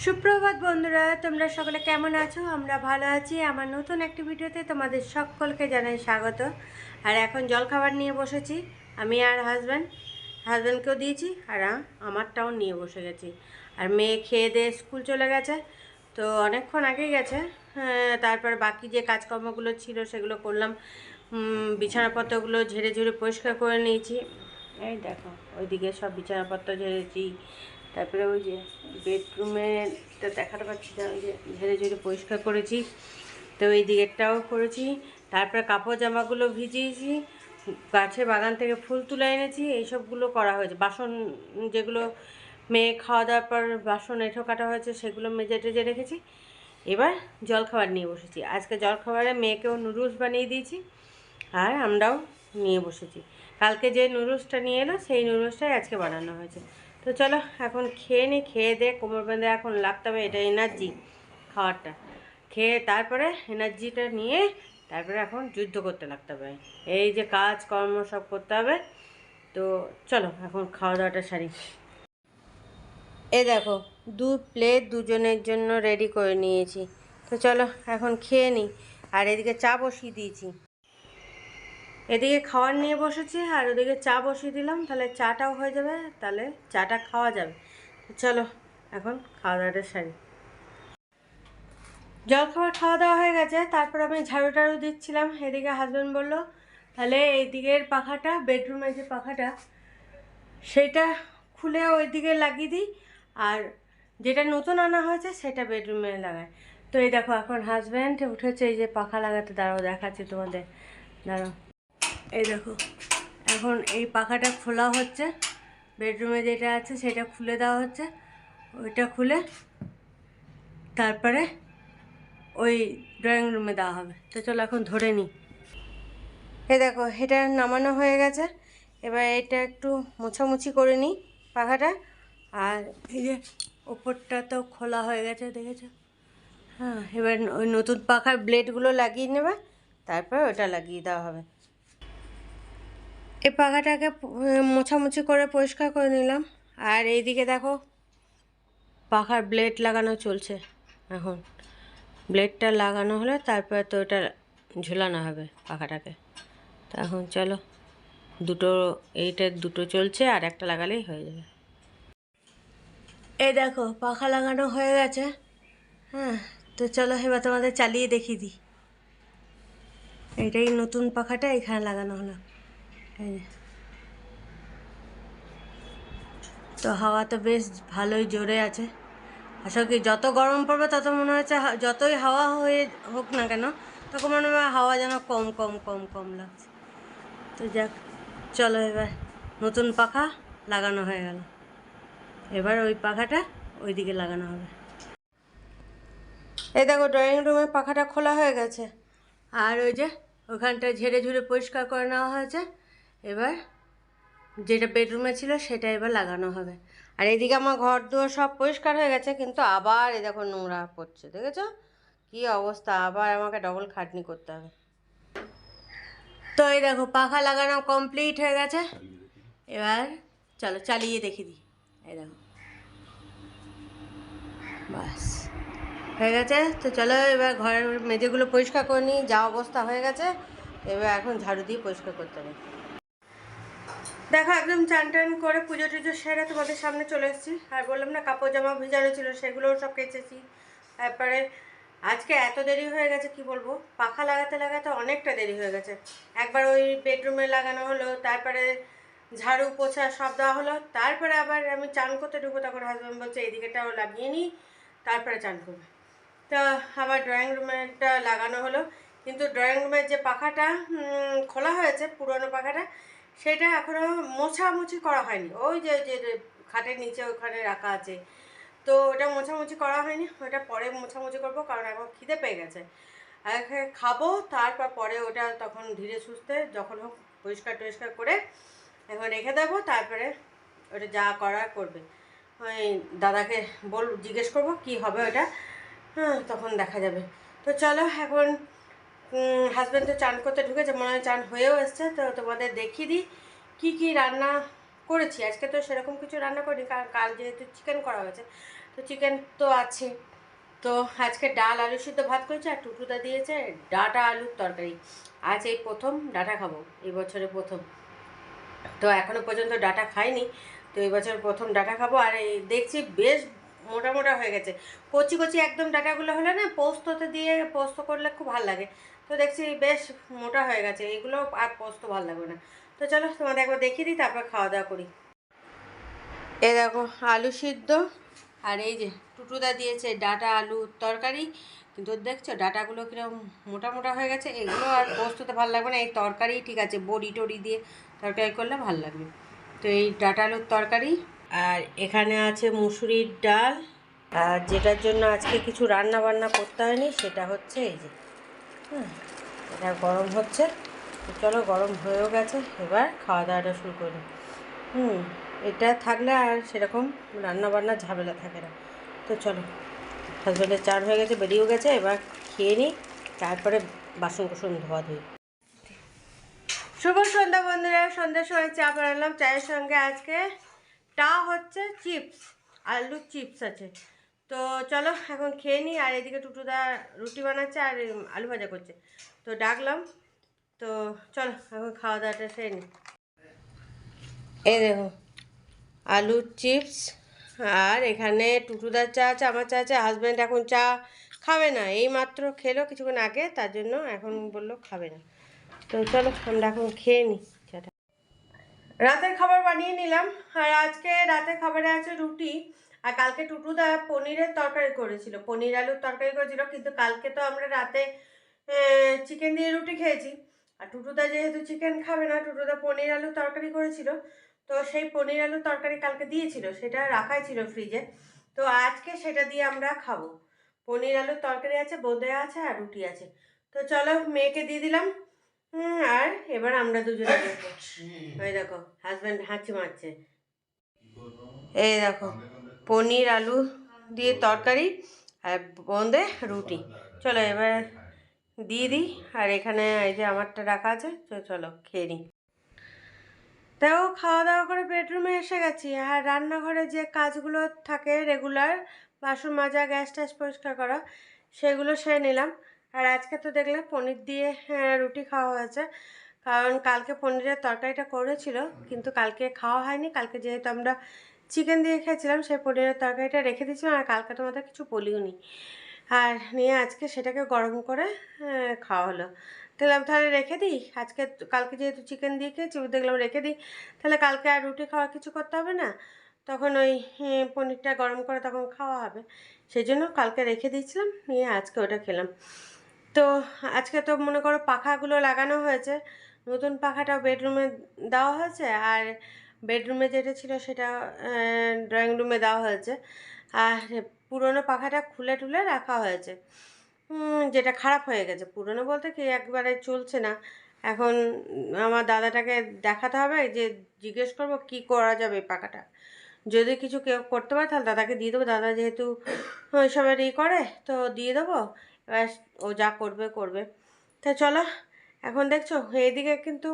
সুপ্রভাত বন্ধুরা, তোমরা সকলে কেমন আছো? আমরা ভালো আছি। আমার নতুন একটি ভিডিওতে তোমাদের সকলকে জানাই স্বাগত। আর এখন জলখাবার নিয়ে বসেছি। আমি আর হাজব্যান্ড হাজব্যান্ডকেও দিয়েছি, আর আমারটাও নিয়ে বসে গেছি। আর মেয়ে খেয়ে দিয়ে স্কুল চলে গেছে, তো অনেকক্ষণ আগেই গেছে। তারপর বাকি যে কাজকর্মগুলো ছিল সেগুলো করলাম। বিছানাপত্রগুলো ঝেড়ে ঝুড়ে পরিষ্কার করে নিয়েছি। এই দেখো, ওইদিকে সব বিছানাপত্র ঝেড়েছি। তারপরে ওই যে বেডরুমেটা দেখাতে পাচ্ছি না, ওই যে ঝেড়ে ঝেড়ে পরিষ্কার করেছি। তো ওই দিকেরটাও করেছি, তারপরে কাপড় জামাগুলো ভিজিয়েছি, গাছে বাগান থেকে ফুল তুলে এনেছি, এইসবগুলো করা হয়েছে। বাসন যেগুলো মেয়ে খাওয়া দাওয়ার পর বাসন এঁঠো কাটা হয়েছে, সেগুলো মেজে টেজে রেখেছি। এবার জলখাবার নিয়ে বসেছি। আজকে জলখাবারে মেয়েকেও নুডলস বানিয়ে দিয়েছি, আর আমরাও নিয়ে বসেছি। কালকে যে নুডলসটা নিয়ে এলো, সেই নুডলসটাই আজকে বানানো হয়েছে। তো চলো, এখন খেয়ে নিই খেয়ে দে কোমর বেঁধে এখন লাগতে হবে এটা এনার্জি খাওয়ারটা। খেয়ে তারপরে এনার্জিটা নিয়ে তারপরে এখন যুদ্ধ করতে লাগতে হবে। এই যে কাজ কর্ম সব করতে হবে। তো চলো, এখন খাওয়া দাওয়াটা সারি। এ দেখো, দু প্লেট দুজনের জন্য রেডি করে নিয়েছি। তো চলো, এখন খেয়ে নিই আর এদিকে চা বসিয়ে দিয়েছি। এদিকে খাওয়ার নিয়ে বসেছি, আর ওদিকে চা বসিয়ে দিলাম, তাহলে চাটাও হয়ে যাবে, তাহলে চাটা খাওয়া যাবে। চলো, এখন খাওয়া দাওয়াটা সারি। জল খাবার খাওয়া দাওয়া হয়ে গেছে, তারপর আমি ঝাড়ু টাড়ু দিচ্ছিলাম, এদিকে হাজব্যান্ড বলল, তাহলে এই দিকের পাখাটা বেডরুমের যে পাখাটা, সেটা খুলে ওইদিকে লাগিয়ে দিই, আর যেটা নতুন আনা হয়েছে, সেটা বেডরুমে লাগাই। তো এই দেখো, এখন হাজব্যান্ড উঠেছে, এই যে পাখা লাগাতে, দাঁড়াও দেখাচ্ছি তোমাদের। দাঁড়াও। এই দেখো। এখন এই পাখাটা খোলা হচ্ছে। বেডরুমে যেটা আছে সেটা খুলে দেওয়া হচ্ছে। ওইটা খুলে তারপরে ওই ড্রয়িং রুমে দেওয়া হবে। তো চলো এখন ধরে নিই। এ দেখো, এটা নামানো হয়ে গেছে। এবার এটা একটু মোছামুছি করে নিই পাখাটা। আর এই যে ওপরটা তো খোলা হয়ে গেছে, দেখেছ? হ্যাঁ এবার ওই নতুন পাখার ব্লেডগুলো লাগিয়ে নেবে। তারপর ওটা লাগিয়ে দেওয়া হবে। এই পাখাটাকে মোছামুছি করে পরিষ্কার করে নিলাম। আর এইদিকে দেখো, পাখার ব্লেড লাগানো চলছে। এখন ব্লেডটা লাগানো হলে তারপরে তো ওটা ঝুলানো হবে পাখাটাকে। তো এখন চলো, দুটো, এইটা দুটো চলছে আর একটা লাগালেই হয়ে যাবে। এই দেখো, পাখা লাগানো হয়ে গেছে। হ্যাঁ তো চলো এবার তোমাদের চালিয়ে দেখিয়ে দিই। এইটাই নতুন পাখাটা, এখানে লাগানো হলো। এই। তো হাওয়া তো বেশ ভালোই জোরে আছে। আসলে কি যত গরম পড়বে তত মনে হচ্ছে যতই হাওয়া হয়ে হোক না কেন, তখন মনে হয় হাওয়া যেন কম কম কম কম লাগছে। তো যাক, চলো এবার নতুন পাখা লাগানো হয়ে গেল। এবার ওই পাখাটা ওইদিকে লাগানো হবে। এই দেখো ড্রয়িং রুমের পাখাটা খোলা হয়ে গেছে। আর ওই যে ওখানটা ঝেড়ে ঝুড়ে পরিষ্কার করে নেওয়া হয়েছে। এবার যেটা বেডরুমে ছিল সেটা এবার লাগানো হবে। আর এদিকে আমার ঘর দুয়ার সব পরিষ্কার হয়ে গেছে, কিন্তু আবার এই দেখো নোংরা পড়ছে, দেখেছ? কি অবস্থা, আবার আমাকে ডবল খাটনি করতে হবে। তো এই দেখো, পাখা লাগানো কমপ্লিট হয়ে গেছে। এবার চলো চালিয়ে দেখি দিই। এই দেখো। বাস। হয়ে গেছে? তো চলো এবার ঘরের মেঝেগুলো পরিষ্কার করে নিই, যা অবস্থা হয়ে গেছে, এবার এখন ঝাড়ু দিয়ে পরিষ্কার করতে হবে। দেখো, একদম চান টান করে পুজো টুজো সেরে তোমাদের সামনে চলে এসেছি। আর বললাম না, কাপড় জামা ভিজানো ছিল, সেগুলোও সব কেচেছি। তারপরে আজকে এত দেরি হয়ে গেছে, কি বলব? পাখা লাগাতে লাগাতে অনেকটা দেরি হয়ে গেছে। একবার ওই বেডরুমে লাগানো হলো, তারপরে ঝাড়ু পোছা সব দেওয়া হলো, তারপরে আবার আমি চান করতে ঢুকবো, তখন হাজব্যান্ড বলছে এইদিকেটাও লাগিয়ে নিই তারপরে চান করব। তো আবার ড্রয়িং রুমেরটা লাগানো হলো, কিন্তু ড্রয়িং রুমের যে পাখাটা খোলা হয়েছে, পুরনো পাখাটা সেটা এখনও মোছামুছি করা হয়নি। ওই যে যে খাটের নিচে ওখানে রাখা আছে। তো ওটা মোছামুছি করা হয়নি। ওটা পরে মোছামুছি করব কারণ এখন খিদে পেয়ে গেছে। খা- খাব, তারপর পরে ওটা তখন ধীরে সুস্থে যখন হোক পরিষ্কার টরিষ্কার করে এখন রেখে দেবো, তারপরে ওটা যা করার করবে। ওই দাদাকে বল, জিজ্ঞেস করব কি হবে ওটা। হ্যাঁ তখন দেখা যাবে। তো চলো এখন হাজব্যান্ড তো চান করতে ঢুকেছে, মনে হয় চান হয়েও এসছে, তো তোমাদের দেখিয়ে দিই কী কী রান্না করেছি। আজকে তো সেরকম কিছু রান্না করিনি, কারণ কাল যেহেতু চিকেন করা হয়েছে, তো চিকেন তো আছে। তো আজকে ডাল, আলু সিদ্ধ ভাত করেছি, আর টুটুদা দিয়েছে ডাটা আলুর তরকারি। আজ এই প্রথম ডাটা খাব, এই বছরে প্রথম। তো এখনও পর্যন্ত ডাটা খাইনি, তো এই বছর প্রথম ডাটা খাব, আর এই দেখছি বেশ মোটা মোটা হয়ে গেছে। কচি কচি একদম ডাটাগুলো হলে না পোস্ততে দিয়ে, পোস্ত করলে খুব ভালো লাগে। তো দেখছি বেশ মোটা হয়ে গেছে, এগুলো আর পোস্ত ভালো লাগবে না। তো চলো তোমাদের একবার দেখিয়ে দিই, তারপর খাওয়া দাওয়া করি। এ দেখো, আলু সিদ্ধ, আর এই যে টুটুদা দিয়েছে ডাটা আলু তরকারি। কিন্তু দেখছ, ডাটাগুলো কীরকম মোটা মোটা হয়ে গেছে, এগুলো আর পোস্ততে ভালো লাগবে না। এই তরকারি, ঠিক আছে, বড়ি টড়ি দিয়ে তরকারি করলে ভালো লাগবে। তো এই ডাটা আলুর তরকারি, আর এখানে আছে মুসুরির ডাল। আর যেটার জন্য আজকে কিছু রান্না বান্না করতে হয়নি, সেটা হচ্ছে এই যে হ্যাঁ এটা গরম হচ্ছে। চলো, গরম হয়েও গেছে। এবার খাওয়া দাওয়াটা শুরু করি। হুম, এটা থাকলে আর সেরকম রান্না বান্নার ঝামেলা থাকে না। তো চলো হাজব্যান্ডের চার হয়ে গেছে, বেরিয়েও গেছে। এবার খেয়ে নিই, তারপরে বাসন কুসন ধোয়া ধুই। শুভ সন্ধ্যা বন্ধুরা, সন্ধ্যার সময় চা বানালাম। চায়ের সঙ্গে আজকে টা হচ্ছে চিপস, আলুর চিপস আছে। তো চলো এখন খেয়ে নিই, আর এদিকে টুটুদা রুটি বানাচ্ছে আর আলু ভাজা করছে। তো ডাকলাম, তো চলো এখন খাওয়া দাওয়াটা সেরে নিই। এই দেখো, আলুর চিপস, আর এখানে টুটুদার চা আছে, আমার চা আছে হাজব্যান্ড এখন চা খাবে না, এই মাত্র খেলো কিছুক্ষণ আগে, তার জন্য এখন বলল খাবে না। তো চলো আমরা এখন খেয়ে নিই চাটা। রাতের খাবার বানিয়ে নিলাম, আর আজকে রাতের খাবারে আছে রুটি। আর কালকে টুটুদা পনিরের তরকারি করেছিল। পনির আলুর তরকারি করেছিল কিন্তু কালকে তো আমরা রাতে চিকেন দিয়ে রুটি খেয়েছি। আর টুটুদা যেহেতু চিকেন খাবে না টুটুদা পনির আলুর তরকারি করেছিল। তো সেই পনির আলুর তরকারি কালকে দিয়েছিল সেটা রাখাই ছিল ফ্রিজে তো আজকে সেটা দিয়ে আমরা খাব। পনির আলুর তরকারি আছে বোঁদে আছে আর রুটি আছে। তো চলো মেয়েকে দিয়ে দিলাম। হুম, আর এবার আমরা দুজনে দেখব ওই দেখো হাজব্যান্ড হাঁচি মারছে। এই দেখো। পনির আলু দিয়ে তরকারি আর বোঁদে রুটি। চলো এবার দিয়ে দিই। আর এখানে এই যে আমারটা রাখা আছে চলো খেয়ে নিই। তাও খাওয়া দাওয়া করে বেডরুমে এসে গেছি। আর রান্নাঘরে যে কাজগুলো থাকে রেগুলার বাসন মাজা গ্যাস ট্যাস পরিষ্কার করা সেগুলো সেরে নিলাম। আর আজকে তো দেখলে পনির দিয়ে হ্যাঁ, রুটি খাওয়া হয়েছে। কারণ কালকে পনিরের তরকারিটা করেছিল কিন্তু কালকে খাওয়া হয়নি। কালকে যেহেতু আমরা চিকেন দিয়ে খেয়েছিলাম, সেই পনিরের তরকারিটা রেখে দিয়েছিলাম আর কালকে তোমাদের কিছু বলিও নি আর নিয়ে আজকে সেটাকে গরম করে খাওয়া হলো। দেখলাম তাহলে রেখে দিই? আজকে কালকে যেহেতু চিকেন দিয়ে খেয়েছি দেখলাম রেখে দিই। তাহলে কালকে আর রুটি খাওয়া কিছু করতে হবে না? তখন ওই পনিরটা গরম করে তখন খাওয়া হবে। সেই জন্য কালকে রেখে দিয়েছিলাম, নিয়ে আজকে ওটা খেলাম। তো আজকে তো মনে করো পাখাগুলো লাগানো হয়েছে, নতুন পাখাটাও বেডরুমে দেওয়া হয়েছে আর বেডরুমে যেটা ছিল সেটা ড্রয়িং রুমে দেওয়া হয়েছে। আর পুরনো পাখাটা খুলে টুলে রাখা হয়েছে। যেটা খারাপ হয়ে গেছে। পুরনো বলতে কি একবারে চলছে না। এখন আমার দাদাটাকে দেখাতে হবে যে জিজ্ঞেস করব কি করা যাবে এই পাখাটা। যদি কিছু কেউ করতে পারে তাহলে দাদাকে দিয়ে দেবো। দাদা যেহেতু ওইসবের ই করে, তো দিয়ে দেবো। এবার ও যা করবে করবে। তা চলো, এখন দেখছ, এইদিকে কিন্তু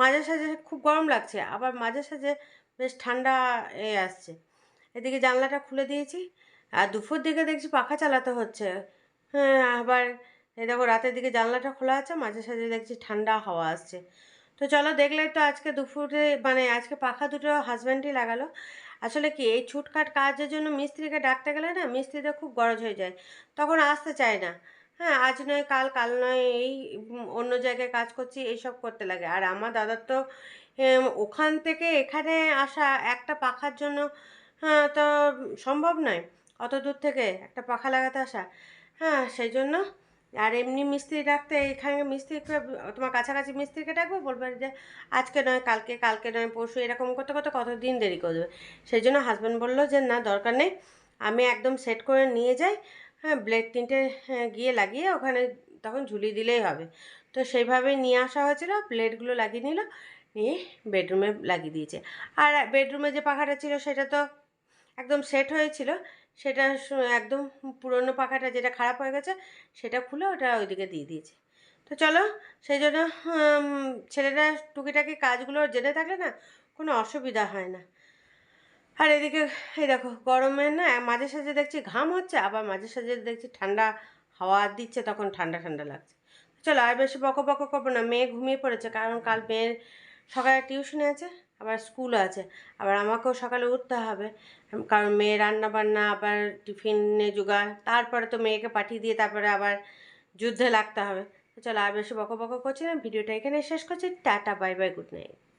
মাঝে সাঝে খুব গরম লাগছে, আবার মাঝে সাঝে বেশ ঠান্ডা এ আসছে। এদিকে জানলাটা খুলে দিয়েছি, আর দুপুর দিকে দেখছি পাখা চালাতে হচ্ছে। হ্যাঁ আবার এই দেখো রাতের দিকে জানলাটা খোলা আছে মাঝে সাঝে দেখছি ঠান্ডা হাওয়া আসছে। তো চলো দেখলে তো আজকে দুপুরে মানে আজকে পাখা দুটো হাজব্যান্ডই লাগালো। আসলে কি, এই ছুটখাট কাজের জন্য মিস্ত্রিকে ডাকতে গেলে না মিস্ত্রিদের খুব গরজ হয়ে যায়, তখন আসতে চায় না। হ্যাঁ আজ নয়, কাল কাল নয়, এই অন্য জায়গায় কাজ করছি, এইসব করতে লাগে। আর আমার দাদার তো ওখান থেকে এখানে আসা একটা পাখার জন্য হ্যাঁ তো সম্ভব নয়, অত দূর থেকে একটা পাখা লাগাতে আসা। হ্যাঁ সেই জন্য আর এমনি মিস্ত্রি ডাকতে এখানে মিস্ত্রিকে তোমার কাছাকাছি মিস্ত্রিকে ডাকবে? বলবে যে, আজকে নয়, কালকে কালকে নয়, পরশু, এরকম করতে করতে কতদিন দেরি করবে? সেই জন্য হাজব্যান্ড বলল যে, না, দরকার নেই, আমি একদম সেট করে নিয়ে যাই হ্যাঁ ব্লেড তিনটে হ্যাঁ, গিয়ে লাগিয়ে ওখানে তখন ঝুলিয়ে দিলেই হবে। তো সেইভাবে নিয়ে আসা হয়েছিল ব্লেডগুলো লাগিয়ে নিল নিয়ে বেডরুমে লাগিয়ে দিয়েছে। আর বেডরুমে যে পাখাটা ছিল সেটা তো একদম সেট হয়েছিল সেটা একদম পুরনো পাখাটা যেটা খারাপ হয়ে গেছে সেটা খুলে ওটা ওইদিকে দিয়ে দিয়েছে। তো চলো সেই জন্য ছেলেরা টুকিটাকি কাজগুলো জেনে থাকলে না কোনো অসুবিধা হয় না। আর এদিকে, এই দেখো, গরমে না, মাঝে সাঝে দেখছি ঘাম হচ্ছে, আবার মাঝে সাঝে দেখছি ঠান্ডা হাওয়া দিচ্ছে, তখন ঠান্ডা ঠান্ডা লাগছে। চলো, আর বেশি বকো বকো করব না, মেয়ে ঘুমিয়ে পড়েছে, কারণ কাল মেয়ের সকালে টিউশনে আছে, আবার স্কুল আছে, আবার আমাকেও সকালে উঠতে হবে, কারণ মেয়ে রান্না বান্না আবার টিফিনে জোগাড়, তারপরে তো মেয়েকে পাঠিয়ে দিয়ে তারপরে আবার যুদ্ধে লাগতে হবে। চলো, আর বেশি বকো বকো করছি না, ভিডিওটা এখানে শেষ করছি, tata, bye bye, good night.